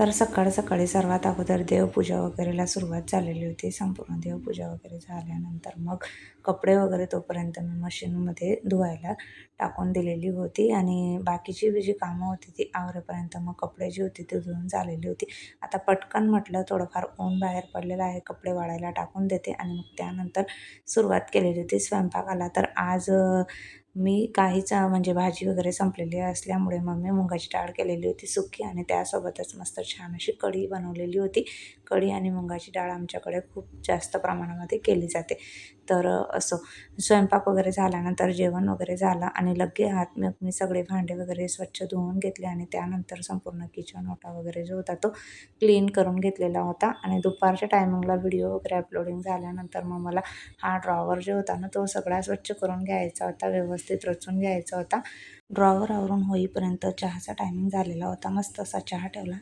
तर सकाळ सकाळी सर्वात अगोदर देवपूजा वगैरेला सुरुवात झालेली होती. संपूर्ण देवपूजा वगैरे झाल्यानंतर मग कपडे वगैरे तोपर्यंत मी मशीनमध्ये धुवायला टाकून दिलेली होती. आणि बाकीची जी कामं होती ती आवरेपर्यंत मग कपडे जी होती ती धुवून झालेली होती. आता पटकन म्हटलं थोडंफार ऊन बाहेर पडलेलं आहे कपडे वाळायला टाकून देते. आणि मग त्यानंतर सुरुवात केलेली होती स्वयंपाकाला. तर आज मी काहीच म्हणजे भाजी वगैरे संपलेली असल्यामुळे मग मी मुगाची डाळ केलेली होती सुकी आणि त्यासोबतच मस्त छान अशी कढी बनवलेली होती. कढी आणि मुगाची डाळ आमच्याकडे खूप जास्त प्रमाणामध्ये केली जाते. तर असं. स्वयंपाक वगैरे झाल्यानंतर जेवण वगैरे झालं आणि लगे हात मग मी सगळे भांडे वगैरे स्वच्छ धुवून घेतले आणि त्यानंतर संपूर्ण किचन ओटा वगैरे जो होता तो क्लीन करून घेतलेला होता. आणि दुपारच्या टायमिंगला व्हिडिओ वगैरे अपलोडिंग झाल्यानंतर मग मला हा ड्रॉवर जो होता ना तो सगळा स्वच्छ करून घ्यायचा होता व्यवस्थित रचून घ्यायचा होता. ड्रॉवर आवरून होईपर्यंत चहाचा टायमिंग झालेला होता. मस्त असा चहा ठेवला.